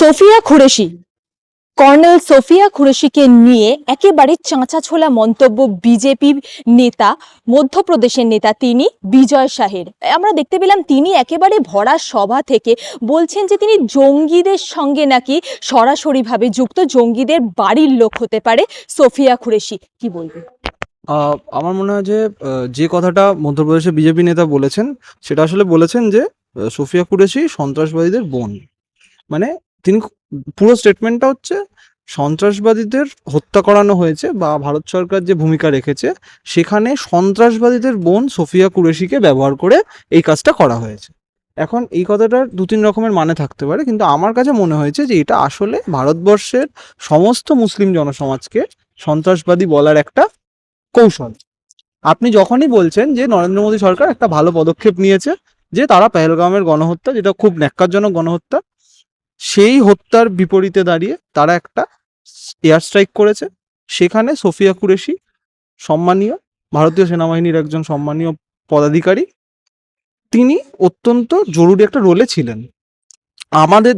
Sophia Qureshi. Colonel Sophia খুরেশিকে নিয়ে একেবারে চাঁচা ছোলা মন্তব্য বিজেপি নেতা মধ্যপ্রদেশের নেতা তিনি বিজয় শাহের। আমরা দেখতে পেলাম তিনি একেবারে ভরা সভা থেকে বলছেন যে তিনি জঙ্গিদের সঙ্গে নাকি সরাসরিভাবে যুক্ত জঙ্গিদের বাড়ির লোক হতে পারে সোফিয়া খুরেশি। কি বলবেন? আহ, আমার মনে হয় যে যে কথাটা মধ্যপ্রদেশের বিজেপি নেতা বলেছেন সেটা আসলে বলেছেন যে সোফিয়া কুরেশি সন্ত্রাসবাদীদের বোন। মানে তিনি পুরো স্টেটমেন্টটা হচ্ছে সন্ত্রাসবাদীদের হত্যা করানো হয়েছে বা ভারত সরকার যে ভূমিকা রেখেছে, সেখানে সন্ত্রাসবাদীদের বোন সোফিয়া কুরেশিকে ব্যবহার করে এই কাজটা করা হয়েছে। এখন এই কথাটার দু তিন রকমের মানে থাকতে পারে, কিন্তু আমার কাছে মনে হয়েছে যে এটা আসলে ভারতবর্ষের সমস্ত মুসলিম জনসমাজকে সন্ত্রাসবাদী বলার একটা কৌশল। আপনি যখনই বলছেন যে নরেন্দ্র মোদী সরকার একটা ভালো পদক্ষেপ নিয়েছে, যে তারা পেহেলগামের গণহত্যা, যেটা খুব ন্যাক্কারজনক গণহত্যা সেই হত্যার বিপরীতে দাঁড়িয়ে তারা একটা এয়ার স্ট্রাইক করেছে। সেখানে সোফিয়া কুরেশি সম্মানীয়, ভারতীয় সেনাবাহিনীর একজন সম্মানীয় পদাধিকারী, তিনি অত্যন্ত জরুরি একটা রোলে ছিলেন। আমাদের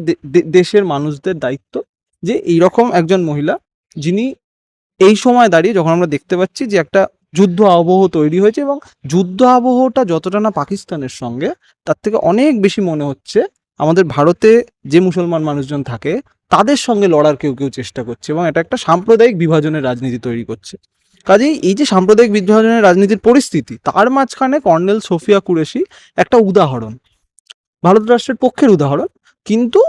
দেশের মানুষদের দায়িত্ব যে এইরকম একজন মহিলা যিনি এই সময় দাঁড়িয়ে যখন আমরা দেখতে পাচ্ছি যে একটা যুদ্ধ আবহ তৈরি হয়েছে এবং যুদ্ধ আবহটা যতটা না পাকিস্তানের সঙ্গে, তার থেকে অনেক বেশি মনে হচ্ছে আমাদের ভারতে যে মুসলমান মানুষজন থাকে, তাদের সঙ্গে লড়ার কেউ কেউ চেষ্টা করছে এবং এটা একটা সাম্প্রদায়িক বিভাজনের রাজনীতি তৈরি করছে। কাজেই এই যে সাম্প্রদায়িক বিভাজনের রাজনীতির পরিস্থিতি, তার মাঝখানে কর্নেল সোফিয়া কুরেশি একটা উদাহরণ ভারত রাষ্ট্রের পক্ষের উদাহরণ, কিন্তু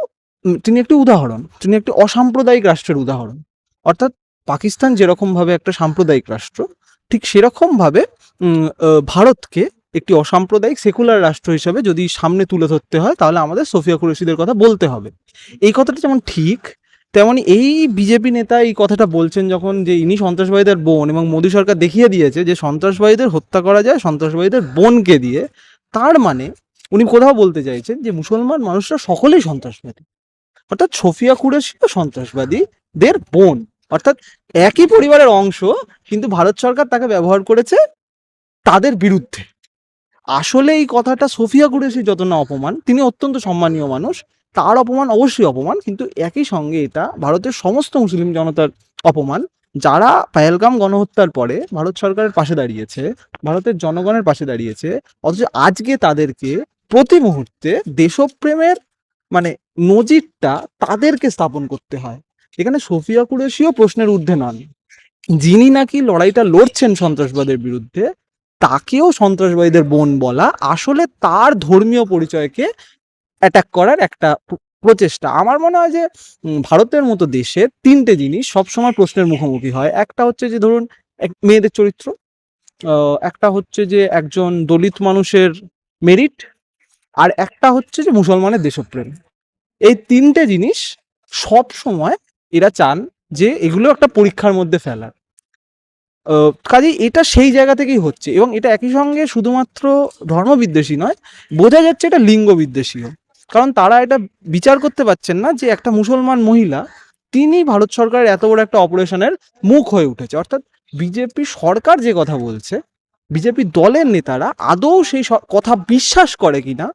তিনি একটি উদাহরণ, তিনি একটি অসাম্প্রদায়িক রাষ্ট্রের উদাহরণ। অর্থাৎ পাকিস্তান যেরকমভাবে একটা সাম্প্রদায়িক রাষ্ট্র, ঠিক সেরকমভাবে ভারতকে একটি অসাম্প্রদায়িক সেকুলার রাষ্ট্র হিসাবে যদি সামনে তুলে ধরতে হয়, তাহলে আমাদের সোফিয়া কুরেশিদের কথা বলতে হবে। এই কথাটা যেমন ঠিক, তেমনি এই বিজেপি নেতা এই কথাটা বলছেন যখন যে ইনি সন্ত্রাসবাদীদের বোন এবং মোদী সরকার দেখিয়ে দিয়েছে যে সন্ত্রাসবাদীদের হত্যা করা যায় সন্ত্রাসবাদীদের বোনকে দিয়ে, তার মানে উনি কোথাও বলতে চাইছেন যে মুসলমান মানুষরা সকলেই সন্ত্রাসবাদী। অর্থাৎ সোফিয়া কুরেশিও সন্ত্রাসবাদীদের বোন। অর্থাৎ একই পরিবারের অংশ, কিন্তু ভারত সরকার তাকে ব্যবহার করেছে তাদের বিরুদ্ধে। আসলে এই কথাটা সোফিয়া কুরেশি যত না অপমান, তিনি অত্যন্ত সম্মানীয় মানুষ, তার অপমান অবশ্যই অপমান, কিন্তু একই সঙ্গে এটা ভারতের সমস্ত মুসলিম জনতার অপমান, যারা পাহেলগাম গণহত্যার পরে ভারত সরকারের পাশে দাঁড়িয়েছে, ভারতের জনগণের পাশে দাঁড়িয়েছে, অথচ আজকে তাদেরকে প্রতি মুহূর্তে দেশপ্রেমের মানে নজিরটা তাদেরকে স্থাপন করতে হয়। এখানে সোফিয়া কুরেশিও প্রশ্নের ঊর্ধ্বে নন। যিনি নাকি লড়াইটা লড়ছেন সন্ত্রাসবাদের বিরুদ্ধে তাকেও সন্ত্রাসবাদীদের বোন বলা আসলে তার ধর্মীয় পরিচয়কে অ্যাটাক করার একটা প্রচেষ্টা। আমার মনে হয় যে ভারতের মতো দেশে তিনটে জিনিস সবসময় প্রশ্নের মুখোমুখি হয়। একটা হচ্ছে যে, ধরুন মেয়েদের চরিত্র। একটা হচ্ছে যে, একজন দলিত মানুষের মেরিট আর একটা হচ্ছে যে, মুসলমানের দেশপ্রেম। এই তিনটে জিনিস সব সময় এরা চান যে, এগুলো একটা পরীক্ষার মধ্যে ফেলার। কাজেই এটা সেই জায়গা থেকেই হচ্ছে এবং এটা একই সঙ্গে শুধুমাত্র ধর্মবিদ্বেষী নয়, বোঝা যাচ্ছে এটা লিঙ্গ বিদ্বেষীও কারণ তারা এটা বিচার করতে পারছেন না যে একটা মুসলমান মহিলা, তিনি ভারত সরকারের এত বড় একটা অপারেশনের মুখ হয়ে উঠেছে। অর্থাৎ বিজেপি সরকার যে কথা বলছে, বিজেপি দলের নেতারা আদৌ সেই কথা বিশ্বাস করে কিনা,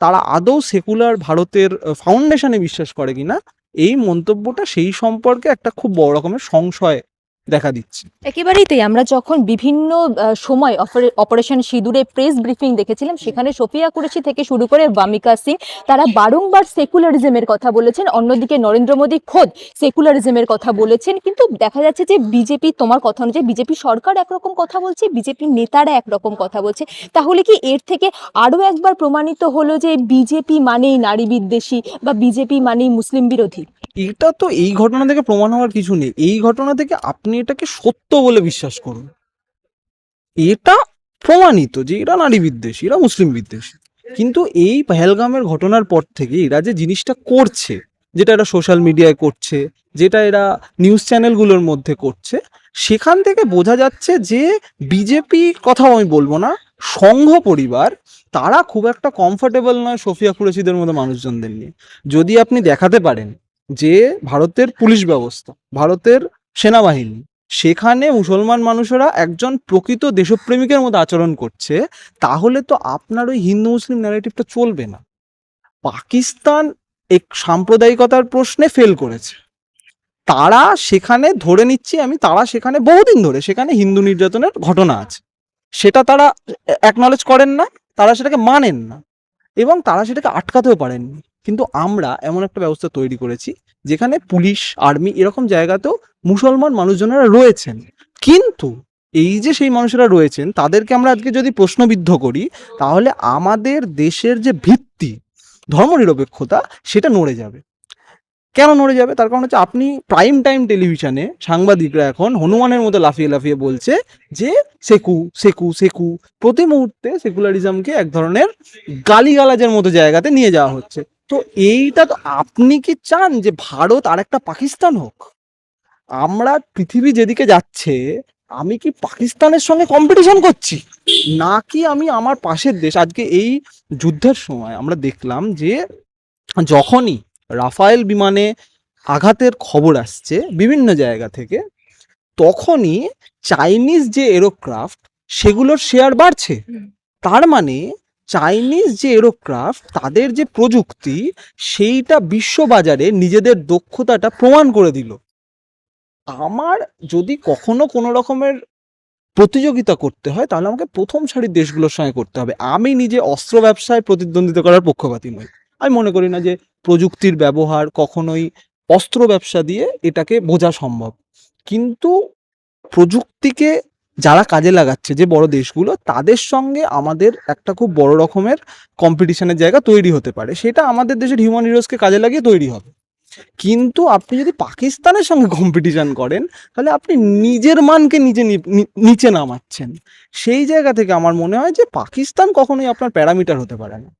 তারা আদৌ সেকুলার ভারতের ফাউন্ডেশনে বিশ্বাস করে কিনা, এই মন্তব্যটা সেই সম্পর্কে একটা খুব বড় রকমের সংশয় দেখা দিচ্ছে। একেবারেই তাই আমরা যখন বিভিন্ন সময় অপারে- অপারেশন সিঁদুরে প্রেস ব্রিফিং দেখেছিলাম সেখানে সোফিয়া কুরেশি থেকে শুরু করে বামিকা সিং তারা বারংবার সেকুলারিজমের কথা বলেছেন। অন্যদিকে নরেন্দ্র মোদী খোদ সেকুলারিজমের কথা বলেছেন। কিন্তু দেখা যাচ্ছে যে বিজেপি তোমার কথা অনুযায়ী বিজেপি সরকার একরকম কথা বলছে বিজেপি নেতারা একরকম কথা বলছে। তাহলে কি এর থেকে আরও একবার প্রমাণিত হলো যে বিজেপি মানেই নারী বিদ্বেষী বা বিজেপি মানেই মুসলিম বিরোধী? এটা তো এই ঘটনা থেকে প্রমাণ হওয়ার কিছু নেই। এই ঘটনা থেকে আপনি এটাকে সত্য বলে বিশ্বাস করুন। এটা প্রমাণিত যে এরা নারী বিদ্বেষী, এরা মুসলিম বিদ্বেষী। কিন্তু এই পেহেলগামের ঘটনার পর থেকে এরা যে জিনিসটা করছে, যেটা এরা সোশ্যাল মিডিয়ায় করছে, যেটা এরা নিউজ চ্যানেলগুলোর মধ্যে করছে, সেখান থেকে বোঝা যাচ্ছে যে বিজেপি কথাও আমি বলব না, সংঘ পরিবার, তারা খুব একটা কমফোর্টেবল নয় সোফিয়া কুরেশিদের মতো মানুষজনদের নিয়ে। যদি আপনি দেখাতে পারেন যে ভারতের পুলিশ ব্যবস্থা, ভারতের সেনাবাহিনী সেখানে মুসলমান মানুষেরা একজন প্রকৃত দেশপ্রেমিকের মতো আচরণ করছে, তাহলে তো আপনার ওই হিন্দু মুসলিম ন্যারেটিভটা চলবে না। পাকিস্তান এক সাম্প্রদায়িকতার প্রশ্নে ফেল করেছে। তারা সেখানে ধরে নিচ্ছি আমি, তারা সেখানে বহুদিন ধরে, সেখানে হিন্দু নির্যাতনের ঘটনা আছে। সেটা তারা অ্যাকনলেজ করেন না, তারা সেটাকে মানেন না। এবং তারা সেটাকে আটকাতেও পারেননি কিন্তু আমরা এমন একটা ব্যবস্থা তৈরি করেছি, যেখানে পুলিশ, আর্মি এরকম জায়গাতেও মুসলমান মানুষজনেরা রয়েছেন। কিন্তু এই যে সেই মানুষেরা রয়েছেন, তাদেরকে আমরা আজকে যদি প্রশ্নবিদ্ধ করি, তাহলে আমাদের দেশের যে ভিত্তি, ধর্মনিরপেক্ষতা, সেটা নড়ে যাবে। কেন নড়ে যাবে? তার কারণ হচ্ছে আপনি প্রাইম টাইম টেলিভিশনে সাংবাদিকরা এখন হনুমানের মতো লাফিয়ে লাফিয়ে বলছে যে সেকু সেকু সেকু। প্রতি মুহূর্তে সেকুলারিজমকে এক ধরনের গালিগালাজের মতো জায়গাতে নিয়ে যাওয়া হচ্ছে। তো এইটা তো আপনি কি চান যে ভারত আর একটা পাকিস্তান হোক? আমরা পৃথিবী যেদিকে যাচ্ছে, আমি কি পাকিস্তানের সঙ্গে কম্পিটিশন করছি? নাকি আমি আমার পাশের দেশ? আজকে এই যুদ্ধের সময় আমরা দেখলাম যে যখনই রাফায়েল বিমানে আঘাতের খবর আসছে বিভিন্ন জায়গা থেকে তখনই চাইনিজ যে এরোক্রাফট সেগুলোর শেয়ার বাড়ছে। তার মানে চাইনিজ যে এরোক্রাফট তাদের যে প্রযুক্তি সেইটা বিশ্ববাজারে নিজেদের দক্ষতাটা প্রমাণ করে দিল। আমার যদি কখনো কোনো রকমের প্রতিযোগিতা করতে হয় তাহলে আমাকে প্রথম সারির দেশগুলোর সঙ্গে করতে হবে। আমি নিজে অস্ত্র ব্যবসায় প্রতিদ্বন্দ্বিতা করার পক্ষপাতী নই। আমি মনে করি না যে প্রযুক্তির ব্যবহার কখনোই অস্ত্র ব্যবসা দিয়ে এটাকে বোঝা সম্ভব। কিন্তু প্রযুক্তিকে যারা কাজে লাগাচ্ছে, যে বড় দেশগুলো, তাদের সঙ্গে আমাদের একটা খুব বড় রকমের কম্পিটিশনের জায়গা তৈরি হতে পারে। সেটা আমাদের দেশের হিউম্যান রিসোর্সকে কাজে লাগিয়ে তৈরি হবে। কিন্তু আপনি যদি পাকিস্তানের সঙ্গে কম্পিটিশন করেন, তাহলে আপনি নিজের মানকে নিজে নিচে নামাচ্ছেন। সেই জায়গা থেকে আমার মনে হয় যে পাকিস্তান কখনোই আপনার প্যারামিটার হতে পারে না।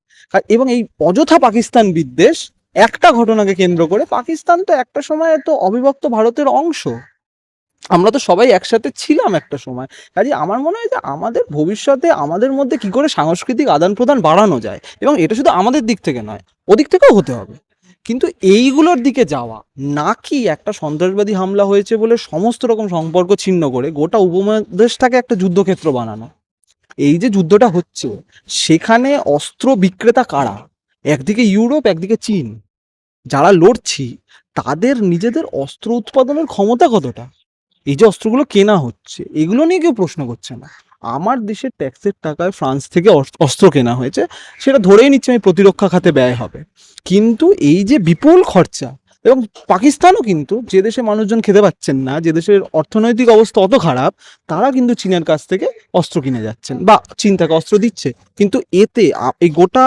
এবং এই অযথা পাকিস্তান বিদ্বেষ একটা ঘটনাকে কেন্দ্র করে পাকিস্তান তো একটা সময় তো অবিভক্ত ভারতের অংশ। আমরা তো সবাই একসাথে ছিলাম একটা সময়। কাজে আমার মনে হয় যে আমাদের ভবিষ্যতে আমাদের মধ্যে কি করে সাংস্কৃতিক আদান প্রদান বাড়ানো যায়, এবং এটা শুধু আমাদের দিক থেকে নয়, ওদিক থেকেও হতে হবে। কিন্তু এইগুলোর দিকে যাওয়া নাকি একটা সন্ত্রাসবাদী হামলা হয়েছে বলে সমস্ত রকম সম্পর্ক ছিন্ন করে গোটা উপমহাদেশটাকে একটা যুদ্ধক্ষেত্র বানানো। এই যে যুদ্ধটা হচ্ছে, সেখানে অস্ত্র বিক্রেতা কারা? একদিকে ইউরোপ, একদিকে চীন। যারা লড়ছি, তাদের নিজেদের অস্ত্র উৎপাদনের ক্ষমতা কতটা? এই যে অস্ত্রগুলো কেনা হচ্ছে, এগুলো নিয়ে কেউ প্রশ্ন করছে না। আমার দেশের ট্যাক্সের টাকায় ফ্রান্স থেকে অস্ত্র কেনা হয়েছে, সেটা ধরেই নিচ্ছে আমি প্রতিরক্ষা খাতে ব্যয় হবে। কিন্তু এই যে বিপুল খরচা, এবং পাকিস্তানও কিন্তু যে দেশে মানুষজন খেতে পাচ্ছেন না, যে দেশের অর্থনৈতিক অবস্থা অত খারাপ, তারা কিন্তু চীনের কাছ থেকে অস্ত্র কিনে যাচ্ছেন, বা চীন তাকে অস্ত্র দিচ্ছে। কিন্তু এতে এই গোটা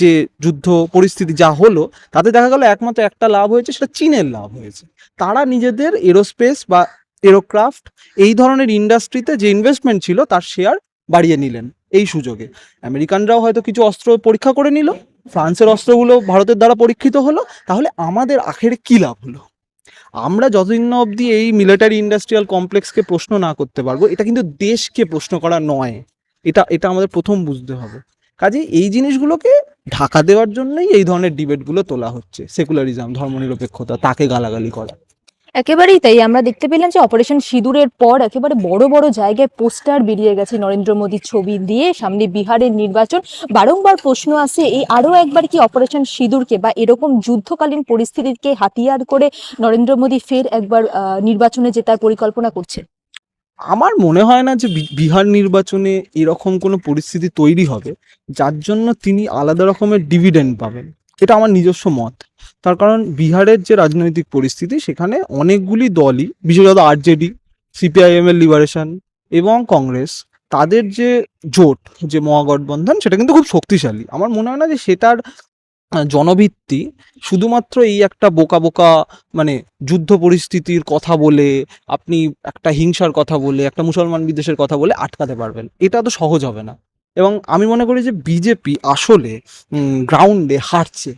যে যুদ্ধ পরিস্থিতি যা হলো, তাতে দেখা গেল একমাত্র একটা লাভ হয়েছে, সেটা চীনের লাভ হয়েছে। তারা নিজেদের এরোস্পেস বা এরোক্রাফট এই ধরনের ইন্ডাস্ট্রিতে যে ইনভেস্টমেন্ট ছিল, তার শেয়ার বাড়িয়ে নিলেন এই সুযোগে। আমেরিকানরাও হয়তো কিছু অস্ত্র পরীক্ষা করে নিল, ফ্রান্সের অস্ত্রগুলো ভারতের দ্বারা পরীক্ষিত হলো, তাহলে আমাদের আখেরে কি লাভ হলো? আমরা যতদিন অবধি এই মিলিটারি ইন্ডাস্ট্রিয়াল কমপ্লেক্সকে প্রশ্ন না করতে পারব, এটা কিন্তু দেশকে প্রশ্ন করা নয়। এটা এটা আমাদের প্রথম বুঝতে হবে। কাজে এই জিনিসগুলোকে ঢাকা দেওয়ার জন্যই এই ধরনের ডিবেটগুলো তোলা হচ্ছে সেকুলারিজম ধর্মনিরপেক্ষতা, তাকে গালাগালি করা। একেবারেই তাই। আমরা দেখতে পেলাম যে অপারেশন সিঁদুরের পর একেবারে বড় বড় জায়গায় পোস্টার বেরিয়ে গেছে নরেন্দ্র মোদীর ছবি দিয়ে। সামনে বিহারের নির্বাচন। বারংবার প্রশ্ন আসে, এই আরও একবার কি অপারেশন সিঁদুরকে বা এরকম যুদ্ধকালীন পরিস্থিতিকে হাতিয়ার করে নরেন্দ্র মোদী ফের একবার নির্বাচনে জেতার পরিকল্পনা করছে? আমার মনে হয় না যে বিহার নির্বাচনে এরকম কোনো পরিস্থিতি তৈরি হবে। যার জন্য তিনি আলাদা রকমের ডিভিডেন্ড পাবেন। এটা আমার নিজস্ব মত। তার কারণ বিহারের যে রাজনৈতিক পরিস্থিতি, সেখানে অনেকগুলি দলই, বিশেষত আরজেডি সিপিআইএম এর লিবারেশন এবং কংগ্রেস, তাদের যে জোট, যে মহাগঠবন্ধন, সেটা কিন্তু খুব শক্তিশালী। আমার মনে হয় না যে সেটার জনভিত্তি শুধুমাত্র এই একটা বোকা বোকা মানে যুদ্ধ পরিস্থিতির কথা বলে, আপনি একটা হিংসার কথা বলে, একটা মুসলমান বিদ্বেষের কথা বলে আটকাতে পারবেন। এটা তো সহজ হবে না। এবং আমি মনে করি যে বিজেপি আসলে গ্রাউন্ডে হারছে।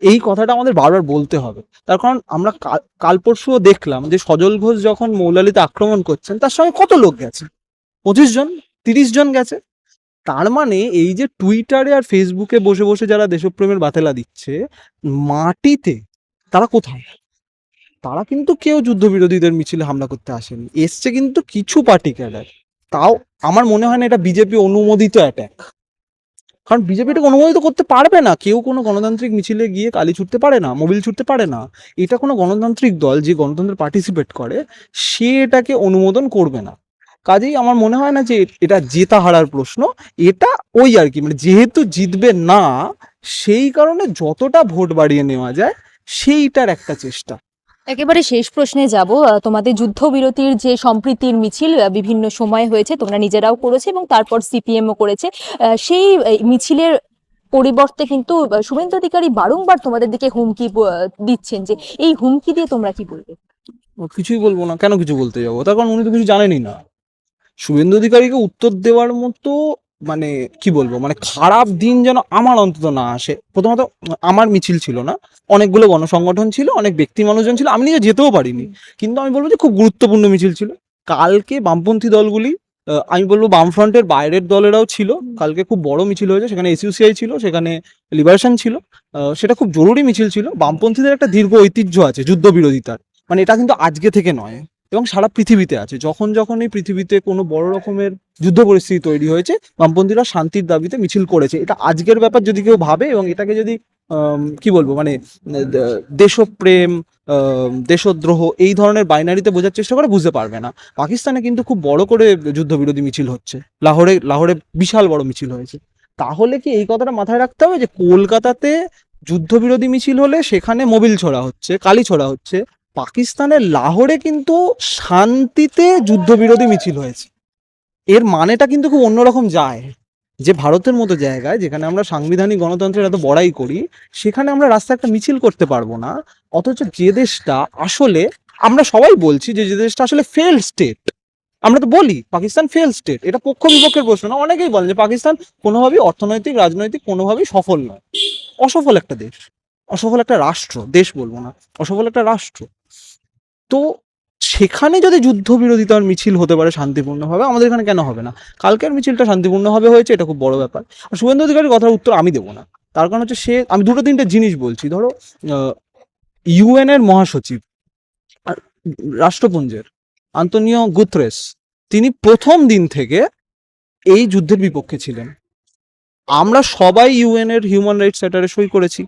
এই কথাটা আমাদের বারবার বলতে হবে। তার কারণ আমরা কাল- পরশুও দেখলাম যে সজল ঘোষ যখন মৌলালিতে আক্রমণ করছেন, তার সঙ্গে কত লোক গেছে? পঁচিশ জন? তিরিশ জন গেছে? তার মানে এই যে টুইটারে আর ফেসবুকে বসে বসে যারা দেশপ্রেমের বাতেলা দিচ্ছে, মাটিতে তারা কোথায়? তারা কিন্তু কেউ যুদ্ধবিরোধীদের মিছিলে হামলা করতে আসেনি। এসছে কিন্তু কিছু পার্টি ক্যাডার তাও আমার মনে হয় না এটা বিজেপি অনুমোদিত অ্যাট্যাক কারণ বিজেপি এটাকে অনুমোদিত করতে পারবে না। কেউ কোনো গণতান্ত্রিক মিছিলে গিয়ে কালি ছুটতে পারে না, মোবিল ছুটতে পারে না। এটা কোনো গণতান্ত্রিক দল যে গণতন্ত্রে পার্টিসিপেট করে, সে এটাকে অনুমোদন করবে না। কাজেই আমার মনে হয় না যে এটা জেতা হারার প্রশ্ন। এটা ওই আর কি মানে যেহেতু জিতবে না, সেই কারণে যতটা ভোট বাড়িয়ে নেওয়া যায়, সেইটার একটা চেষ্টা। একেবারে শেষ প্রশ্নে যাব। তোমাদের যুদ্ধবিরতির যে সম্প্রীতির মিছিল বিভিন্ন সময় হয়েছে, তোমরা নিজেরাও করেছে এবং তারপর সিপিএমও করেছে। সেই মিছিলের পরিবর্তে কিন্তু শুভেন্দু অধিকারী বারংবার তোমাদের দিকে হুমকি দিচ্ছেন যে এই হুমকি দিয়ে তোমরা কি বলবে? কিছুই বলব না। কেন কিছু বলতে যাব? তার কারণ উনি তো কিছু জানেনই না। শুভেন্দু অধিকারীকে উত্তর দেওয়ার মতো মানে কি বলব মানে খারাপ দিন যেন আমার অন্তত না আসে। প্রথমত, আমার মিছিল ছিল না, অনেকগুলো গণসংগঠন ছিল, অনেক ব্যক্তি মানুষজন ছিল, আমি নিজে যেতেও পারিনি। কিন্তু আমি বলব যে খুব গুরুত্বপূর্ণ মিছিল ছিল। কালকে বামপন্থী দলগুলি আমি বলব বামফ্রন্টের বাইরের দলেরাও ছিল। কালকে খুব বড় মিছিল হয়েছে, সেখানে এসইউসিআই ছিল, সেখানে লিবারেশন ছিল। সেটা খুব জরুরি মিছিল ছিল। বামপন্থীদের একটা দীর্ঘ ঐতিহ্য আছে যুদ্ধ বিরোধিতার মানে এটা কিন্তু আজকে থেকে নয়। এবং সারা পৃথিবীতে আছে। যখন যখন এই পৃথিবীতে কোনো বড় রকমের যুদ্ধ পরিস্থিতি তৈরি হয়েছে, বামপন্থীরা শান্তির দাবিতে মিছিল করেছে। এটা আজকের ব্যাপার যদি কেউ ভাবে এবং এটাকে যদি কি বলব মানে দেশপ্রেম দেশদ্রোহ এই ধরনের বাইনারিতে বোঝার চেষ্টা করে বুঝতে পারবে না। পাকিস্তানে কিন্তু খুব বড় করে যুদ্ধবিরোধী মিছিল হচ্ছে। লাহোরে লাহোরে বিশাল বড় মিছিল হয়েছে। তাহলে কি এই কথাটা মাথায় রাখতে হবে যে, কলকাতাতে যুদ্ধবিরোধী মিছিল হলে সেখানে মোবিল ছড়া হচ্ছে, কালি ছড়া হচ্ছে পাকিস্তানের লাহোরে কিন্তু শান্তিতে যুদ্ধবিরোধী মিছিল হয়েছে। এর মানেটা কিন্তু খুব অন্যরকম যায়। যে ভারতের মতো জায়গায়, যেখানে আমরা সাংবিধানিক গণতন্ত্রের এত বড়াই করি, সেখানে আমরা রাস্তায় একটা মিছিল করতে পারব না। অথচ যে দেশটা আসলে, আমরা সবাই বলছি যে যে দেশটা আসলে ফেল স্টেট আমরা তো বলি, পাকিস্তান ফেল স্টেট এটা পক্ষ বিপক্ষের প্রশ্ন না, অনেকেই বলেন যে পাকিস্তান কোনোভাবেই অর্থনৈতিক, রাজনৈতিক কোনোভাবেই সফল নয়। অসফল একটা দেশ, অসফল একটা রাষ্ট্র, দেশ বলব না, অসফল একটা রাষ্ট্র। তো সেখানে যদি যুদ্ধ বিরোধিতার মিছিল হতে পারে শান্তিপূর্ণভাবে, আমাদের এখানে কেন হবে না? কালকের মিছিলটা শান্তিপূর্ণভাবে হয়েছে, এটা খুব বড় ব্যাপার। আর শুভেন্দু অধিকারীর কথার উত্তর আমি দেবো না। তার কারণ হচ্ছে সে, আমি দুটো তিনটে জিনিস বলছি। ধরো ইউএন এর মহাসচিব রাষ্ট্রপুঞ্জের আন্তনিও গুথরেস তিনি প্রথম দিন থেকে এই যুদ্ধের বিপক্ষে ছিলেন। আমরা সবাই ইউএন এর হিউম্যান রাইটস চ্যাটারে সই করেছি।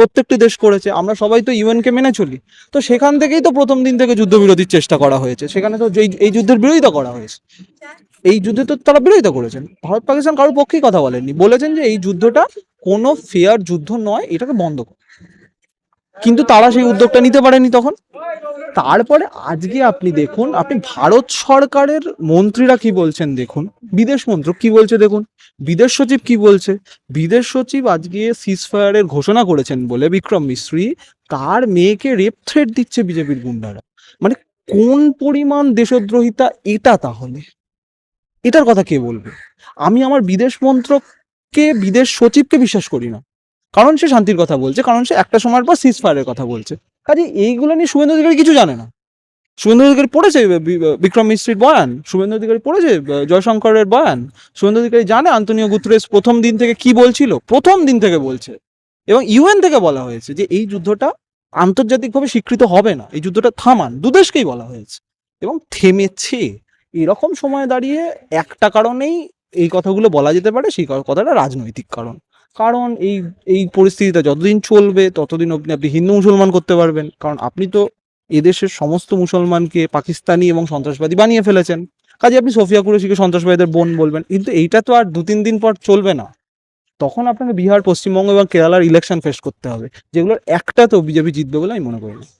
প্রত্যেকটি দেশ করেছে, আমরা সবাই তো ইউএনকে মেনে চলি। তো সেখান থেকেই তো প্রথম দিন থেকে যুদ্ধবিরোধীর চেষ্টা করা হয়েছে। সেখানে তো এই যুদ্ধের বিরোধিতা করা হয়েছে। এই যুদ্ধে তো তারা বিরোধিতা করেছেন। ভারত পাকিস্তান কারোর পক্ষেই কথা বলেননি। বলেছেন যে এই যুদ্ধটা কোনো ফেয়ার যুদ্ধ নয়, এটাকে বন্ধ কিন্তু তারা সেই উদ্যোগটা নিতে পারেনি তখন। তারপরে আজকে আপনি দেখুন, আপনি ভারত সরকারের মন্ত্রীরা কি বলছেন দেখুন? বিদেশ মন্ত্রক কি বলছে দেখুন? বিদেশ সচিব কি বলছে? বিদেশ সচিব আজকে সিজফায়ারের ঘোষণা করেছেন বলে বিক্রম মিশ্রী তার মেয়েকে রেপ থ্রেট দিচ্ছে বিজেপির গুন্ডারা। মানে কোন পরিমাণ দেশদ্রোহিতা এটা তাহলে? এটার কথা কে বলবে? আমি আমার বিদেশ মন্ত্রককে, বিদেশ সচিবকে বিশ্বাস করি না। কারণ সে শান্তির কথা বলছে, কারণ সে একটা সময়ের পর সিজফায়ারের কথা বলছে। কাজে এইগুলো নিয়ে শুভেন্দু অধিকারী কিছু জানে না। শুভেন্দু অধিকারী পড়েছে বিক্রম মিশ্রির বয়ান? শুভেন্দু অধিকারী পড়েছে জয়শঙ্করের বয়ান? শুভেন্দু অধিকারী জানে আন্তনিও গুতরেস প্রথম দিন থেকে কি বলছিল? প্রথম দিন থেকে বলছে। এবং ইউএন থেকে বলা হয়েছে যে এই যুদ্ধটা আন্তর্জাতিকভাবে স্বীকৃত হবে না। এই যুদ্ধটা থামান দুদেশকেই বলা হয়েছে। এবং থেমেছে। এরকম সময় দাঁড়িয়ে একটা কারণেই এই কথাগুলো বলা যেতে পারে, সেই কথাটা রাজনৈতিক কারণ। কারণ এই এই পরিস্থিতিটা যতদিন চলবে, ততদিন অবধি আপনি হিন্দু মুসলমান করতে পারবেন। কারণ আপনি তো এদেশের সমস্ত মুসলমানকে পাকিস্তানি এবং সন্ত্রাসবাদী বানিয়ে ফেলেছেন। কাজে আপনি সোফিয়া কুরেশিকে সন্ত্রাসবাদীদের বোন বলবেন। কিন্তু এইটা তো আর দু তিন দিন পর চলবে না। তখন আপনাকে বিহার, পশ্চিমবঙ্গ এবং কেরালার ইলেকশন ফেস করতে হবে। যেগুলোর একটা তো বিজেপি জিতবে বলে আমি মনে করি না।